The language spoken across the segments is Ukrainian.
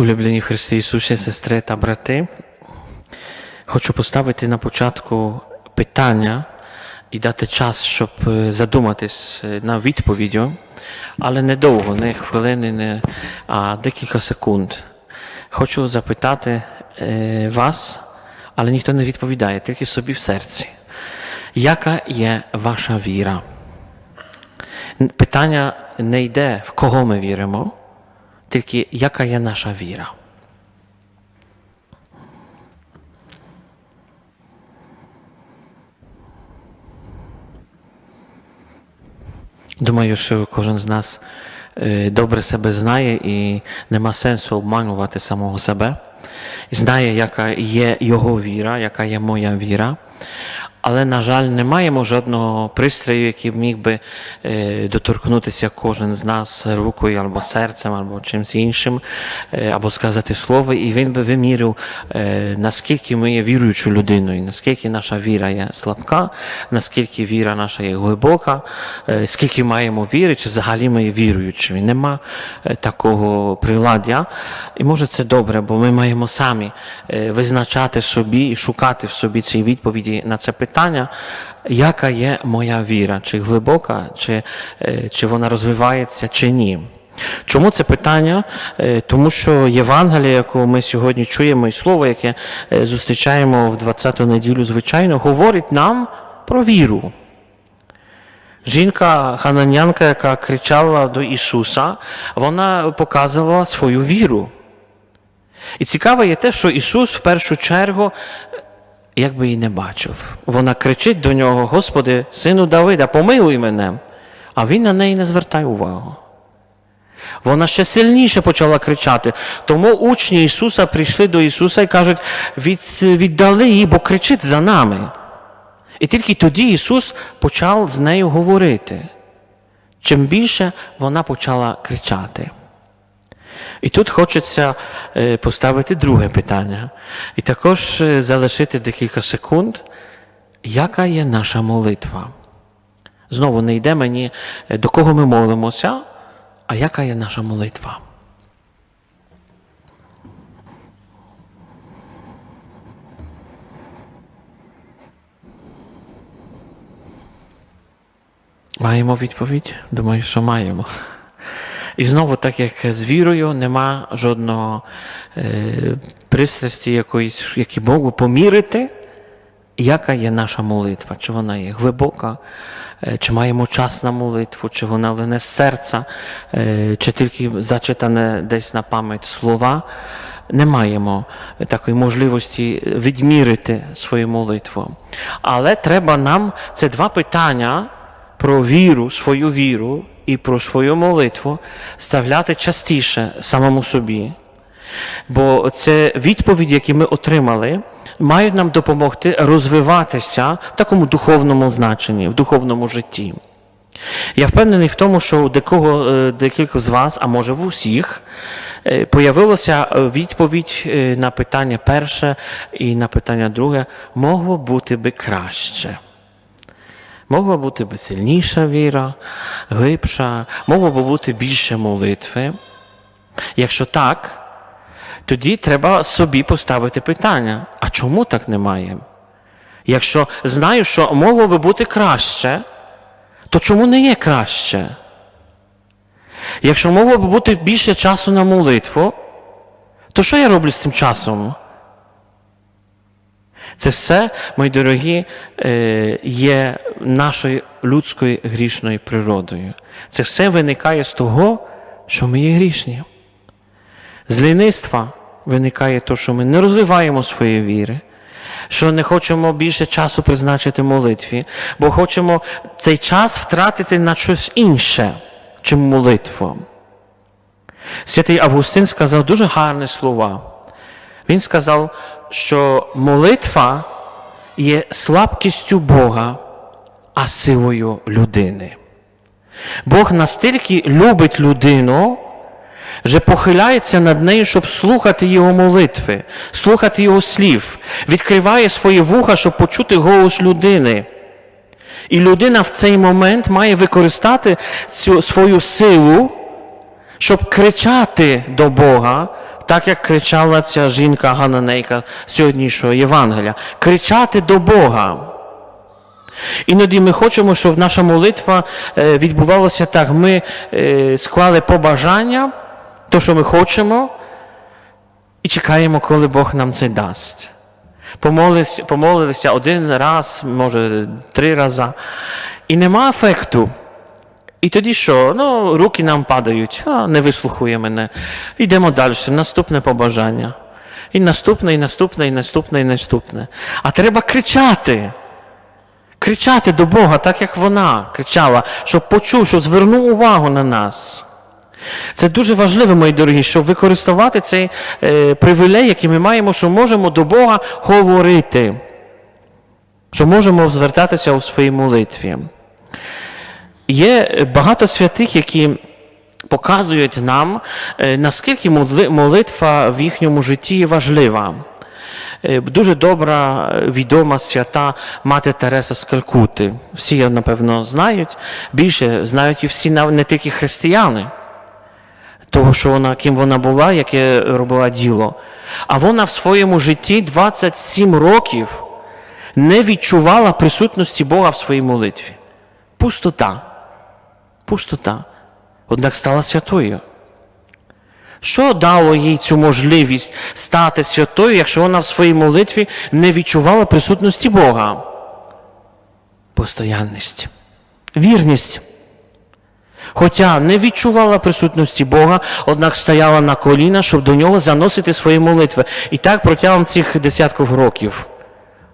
Улюблені Христі Ісусі, сестри та брати, хочу поставити на початку питання і дати час, щоб е, задуматись е, на відповіддю, але не довго, не хвилини, не, а декілька секунд. Хочу запитати е, вас, але ніхто не відповідає, тільки собі в серці. Яка є ваша віра? Питання не йде, в кого ми віримо, тільки яка є наша віра. Думаю, що кожен з нас е, добре себе знає і нема сенсу обманувати самого себе. Знає, яка є його віра, яка є моя віра. Але, на жаль, не маємо жодного пристрою, який міг би е, доторкнутися кожен з нас рукою або серцем, або чимось іншим, е, або сказати слово, і він би вимірив, е, наскільки ми є віруючою людиною, наскільки наша віра є слабка, наскільки віра наша є глибока, скільки маємо віри, чи взагалі ми є віруючими. Нема такого приладдя. І може це добре, бо ми маємо самі визначати собі і шукати в собі ці відповіді на це питання, яка є моя віра, чи глибока, чи, е, чи вона розвивається, чи ні. Чому це питання? Е, Тому що Євангеліє, яку ми сьогодні чуємо, і слово, яке е, зустрічаємо в 20-ту неділю, звичайно, говорить нам про віру. Жінка хананянка, яка кричала до Ісуса, вона показувала свою віру. І цікаве є те, що Ісус в першу чергу якби її не бачив. Вона кричить до нього: Господи, сину Давида, помилуй мене. А він на неї не звертає увагу. Вона ще сильніше почала кричати. Тому учні Ісуса прийшли до Ісуса і кажуть, «Від, віддали її, бо кричить за нами. І тільки тоді Ісус почав з нею говорити. Чим більше вона почала кричати. І тут хочеться е, поставити друге питання. І також е, залишити декілька секунд, яка є наша молитва. Знову не йде мені, е, до кого ми молимося, а яка є наша молитва. Маємо відповідь? Думаю, що маємо. І знову, так як з вірою, нема жодного е, пристрасті якоїсь, які Богу помірити, яка є наша молитва, чи вона є глибока, е, чи маємо час на молитву, чи вона лине з серця, е, чи тільки зачитане десь на пам'ять слова. Не маємо такої можливості відмірити свою молитву. Але треба нам це два питання про віру, свою віру і про свою молитву ставляти частіше самому собі. Бо це відповіді, які ми отримали, мають нам допомогти розвиватися в такому духовному значенні, в духовному житті. Я впевнений в тому, що у декого, е, декілька з вас, а може в усіх, е, появилася відповідь е, на питання перше і на питання друге, могло бути би краще. Могла бути би сильніша віра, глибша, могло би бути більше молитви. Якщо так, тоді треба собі поставити питання: а чому так немає? Якщо знаю, що могло би бути краще, то чому не є краще? Якщо могло би бути більше часу на молитву, то що я роблю з цим часом? Це все, мої дорогі, е, є нашою людською грішною природою. Це все виникає з того, що ми є грішні. З лінництва виникає те, що ми не розвиваємо своєї віри, що не хочемо більше часу призначити молитві, бо хочемо цей час втратити на щось інше, чим молитву. Святий Августин сказав дуже гарні слова. Він сказав, що молитва є слабкістю Бога, а силою людини. Бог настільки любить людину, що похиляється над нею, щоб слухати його молитви, слухати його слів, відкриває свої вуха, щоб почути голос людини. І людина в цей момент має використати цю свою силу, щоб кричати до Бога, так як кричала ця жінка Гананейка сьогоднішнього Євангелія. Кричати до Бога. Іноді ми хочемо, щоб наша молитва е, відбувалася так. Ми е, склали побажання, то, що ми хочемо, і чекаємо, коли Бог нам це дасть. Помолилися, помолилися один раз, може три рази, і нема ефекту. І тоді що? Ну, руки нам падають, а, не вислухує мене. Йдемо далі, наступне побажання. І наступне, і наступне, і наступне, і наступне. А треба кричати. Кричати до Бога, так як вона кричала, щоб почув, щоб звернув увагу на нас. Це дуже важливо, мої дорогі, щоб використовувати цей е, привілей, який ми маємо, що можемо до Бога говорити, що можемо звертатися у своїй молитві. Є багато святих, які показують нам, е, наскільки молитва в їхньому житті важлива. Е, Дуже добра, е, відома свята мати Тереса з Калкути. Всі, її, напевно, знають. Більше знають і всі не тільки християни, того, що вона, ким вона була, яке робила діло. А вона в своєму житті 27 років не відчувала присутності Бога в своїй молитві. Пустота. Пустота. Однак стала святою. Що дало їй цю можливість стати святою, якщо вона в своїй молитві не відчувала присутності Бога? Постоянність, вірність. Хоча не відчувала присутності Бога, однак стояла на коліна, щоб до нього заносити свої молитви. І так протягом цих десятків років,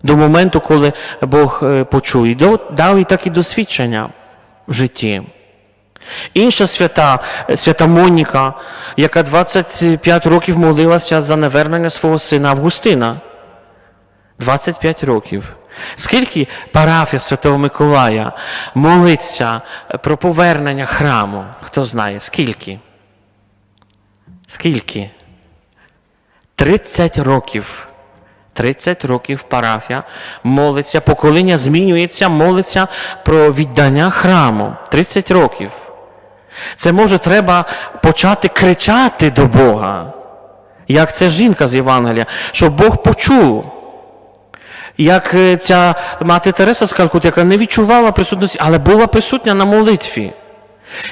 до моменту, коли Бог е, почує. Дав їй такі досвідчення в житті. Інша свята, е, свята Моніка, яка 25 років молилася за навернення свого сина Августина. 25 років. Скільки парафія Святого Миколая молиться про повернення храму? Хто знає? Скільки? Скільки? 30 років. 30 років парафія молиться, покоління змінюється, молиться про віддання храму. 30 років. Це може треба почати кричати до Бога, як ця жінка з Євангелія, щоб Бог почув. Як е, ця мати Тереса з Калкут, яка не відчувала присутності, але була присутня на молитві.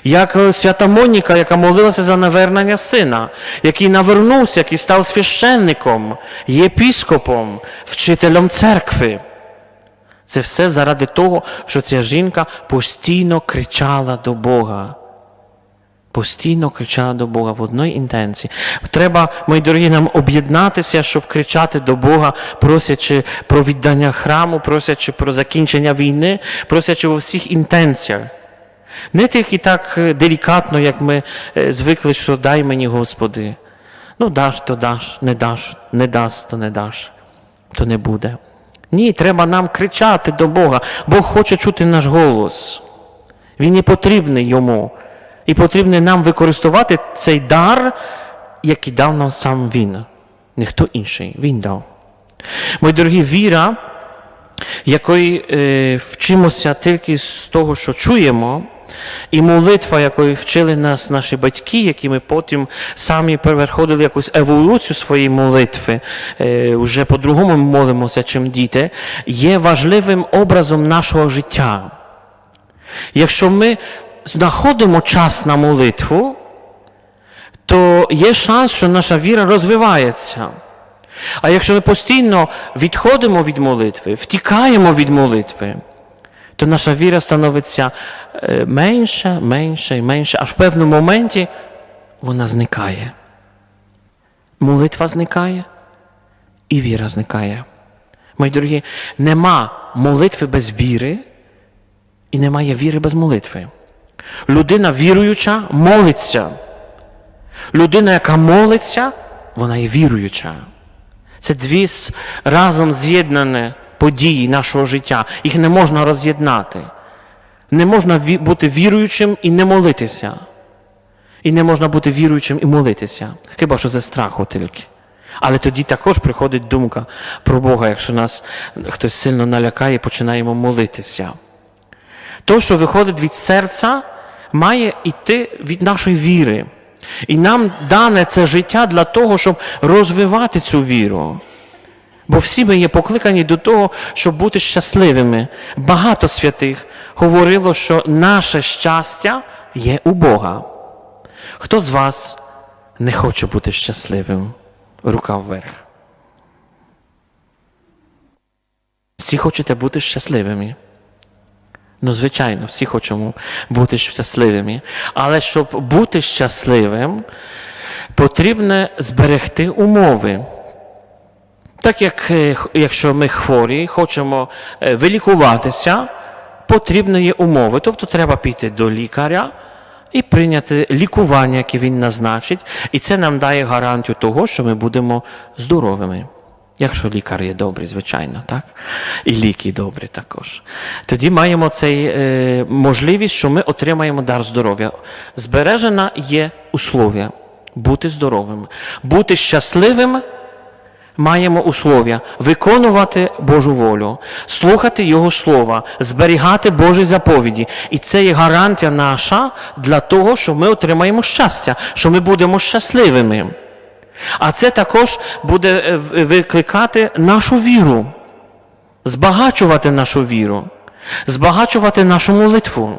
Як е, свята Моніка, яка молилася за навернення сина, який навернувся, який став священником, єпіскопом, вчителем церкви. Це все заради того, що ця жінка постійно кричала до Бога. Постійно кричала до Бога в одній інтенції. Треба, мої дорогі, нам об'єднатися, щоб кричати до Бога, просячи про віддання храму, просячи про закінчення війни, просячи у всіх інтенціях. Не тільки так е, делікатно, як ми е, звикли, що дай мені, Господи. Ну, даш, то даш, не даш, не дасть, то не даш, то не буде. Ні, треба нам кричати до Бога. Бог хоче чути наш голос. Він не потрібний йому. І потрібно нам використовувати цей дар, який дав нам сам Він. Ніхто інший. Він дав. Мої дорогі, віра, якої е, вчимося тільки з того, що чуємо, і молитва, якої вчили нас наші батьки, які ми потім самі переходили якусь еволюцію своєї молитви, е, вже по-другому молимося, чим діти, є важливим образом нашого життя. Якщо ми знаходимо час на молитву, то є шанс, що наша віра розвивається. А якщо ми постійно відходимо від молитви, втікаємо від молитви, то наша віра становиться е, менше, менше і менше, аж в певному моменті вона зникає. Молитва зникає і віра зникає. Мої дорогі, нема молитви без віри і немає віри без молитви. Людина віруюча молиться. Людина, яка молиться, вона є віруюча. Це дві разом з'єднані події нашого життя. Їх не можна роз'єднати. Не можна бути віруючим і не молитися. І не можна бути віруючим і молитися. Хіба що ze страху тільки. Але тоді також приходить думка про Бога, якщо нас хтось сильно налякає, починаємо молитися. То, що виходить від серця, має йти від нашої віри. І нам дане це життя для того, щоб розвивати цю віру. Бо всі ми є покликані до того, щоб бути щасливими. Багато святих говорило, що наше щастя є у Бога. Хто з вас не хоче бути щасливим? Рука вверх. Всі хочете бути щасливими. Ну, звичайно, всі хочемо бути щасливими. Але щоб бути щасливим, потрібно зберегти умови. Так як е, якщо ми хворі, хочемо е, вилікуватися, потрібні є умови. Тобто треба піти до лікаря і прийняти лікування, яке він назначить, і це нам дає гарантію того, що ми будемо здоровими. Якщо лікар є добрий, звичайно, так? І ліки добрі також. Тоді маємо цей е, можливість, що ми отримаємо дар здоров'я. Збережена є услов'я бути здоровим, бути щасливим маємо услов'я виконувати Божу волю, слухати Його слова, зберігати Божі заповіді. І це є гарантія наша для того, що ми отримаємо щастя, що ми будемо щасливими. А це також буде е, викликати нашу віру, збагачувати нашу віру, збагачувати нашу молитву.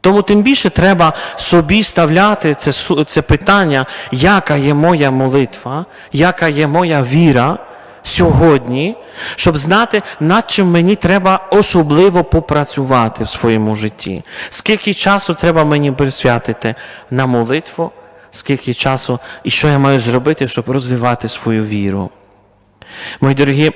Тому тим більше треба собі ставляти це, це питання, яка є моя молитва, яка є моя віра сьогодні, щоб знати, над чим мені треба особливо попрацювати в своєму житті. Скільки часу треба мені присвятити на молитву, скільки часу і що я маю зробити, щоб розвивати свою віру. Мої дорогі,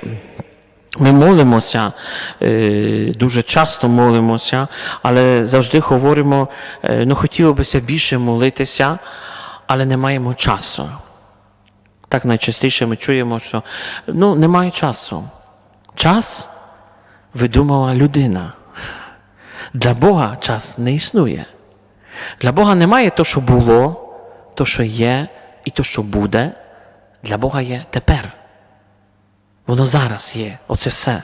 ми молимося, е, дуже часто молимося, але завжди говоримо, е, ну хотіло бися більше молитися, але не маємо часу. Так найчастіше ми чуємо, що ну, немає часу. Час видумала людина. Для Бога час не існує. Для Бога немає то, що було, то, що є, і то, що буде. Для Бога є тепер. Воно зараз є, оце все.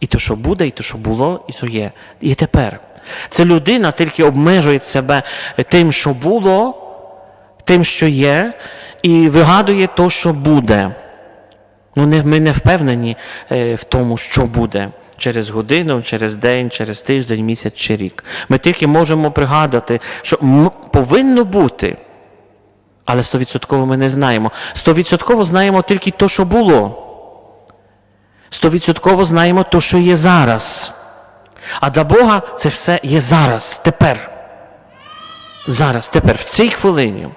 І то, що буде, і то, що було, і то є. І тепер. Це людина тільки обмежує себе тим, що було, тим, що є, і вигадує то, що буде. Ну, ми не впевнені е, в тому, що буде через годину, через день, через тиждень, місяць чи рік. Ми тільки можемо пригадати, що повинно бути. Але стовідсотково ми не знаємо. Стовідсотково знаємо тільки то, що було. Стовідсотково знаємо то, що є зараз. А для Бога це все є зараз, тепер. Зараз, тепер, в цій хвилині.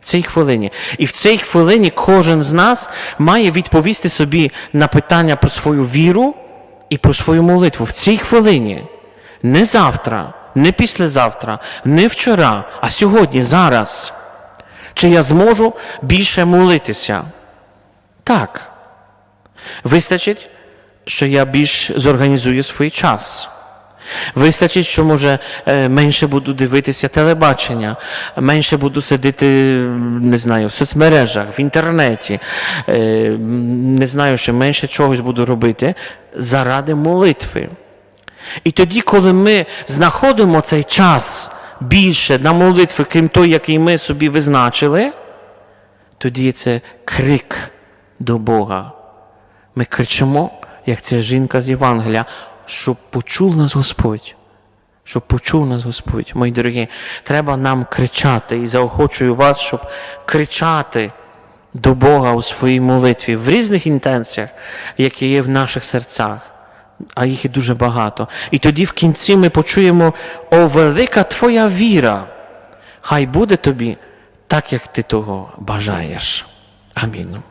В цій хвилині. І в цій хвилині кожен з нас має відповісти собі на питання про свою віру і про свою молитву. В цій хвилині. Не завтра, не післязавтра, не вчора, а сьогодні, зараз. Чи я зможу більше молитися? Так. Вистачить, що я більш зорганізую свій час. Вистачить, що може е, менше буду дивитися телебачення, менше буду сидіти, не знаю, в соцмережах, в інтернеті, е, не знаю, що менше чогось буду робити заради молитви. І тоді, коли ми знаходимо цей час більше на молитви, крім той, який ми собі визначили, тоді це крик до Бога. Ми кричимо, як ця жінка з Євангелія, щоб почув нас Господь. Щоб почув нас Господь. Мої дорогі, треба нам кричати і заохочую вас, щоб кричати до Бога у своїй молитві в різних інтенціях, які є в наших серцях. А їх і дуже багато. І тоді в кінці ми почуємо: О, велика Твоя віра! Хай буде тобі так, як ти того бажаєш. Амінь.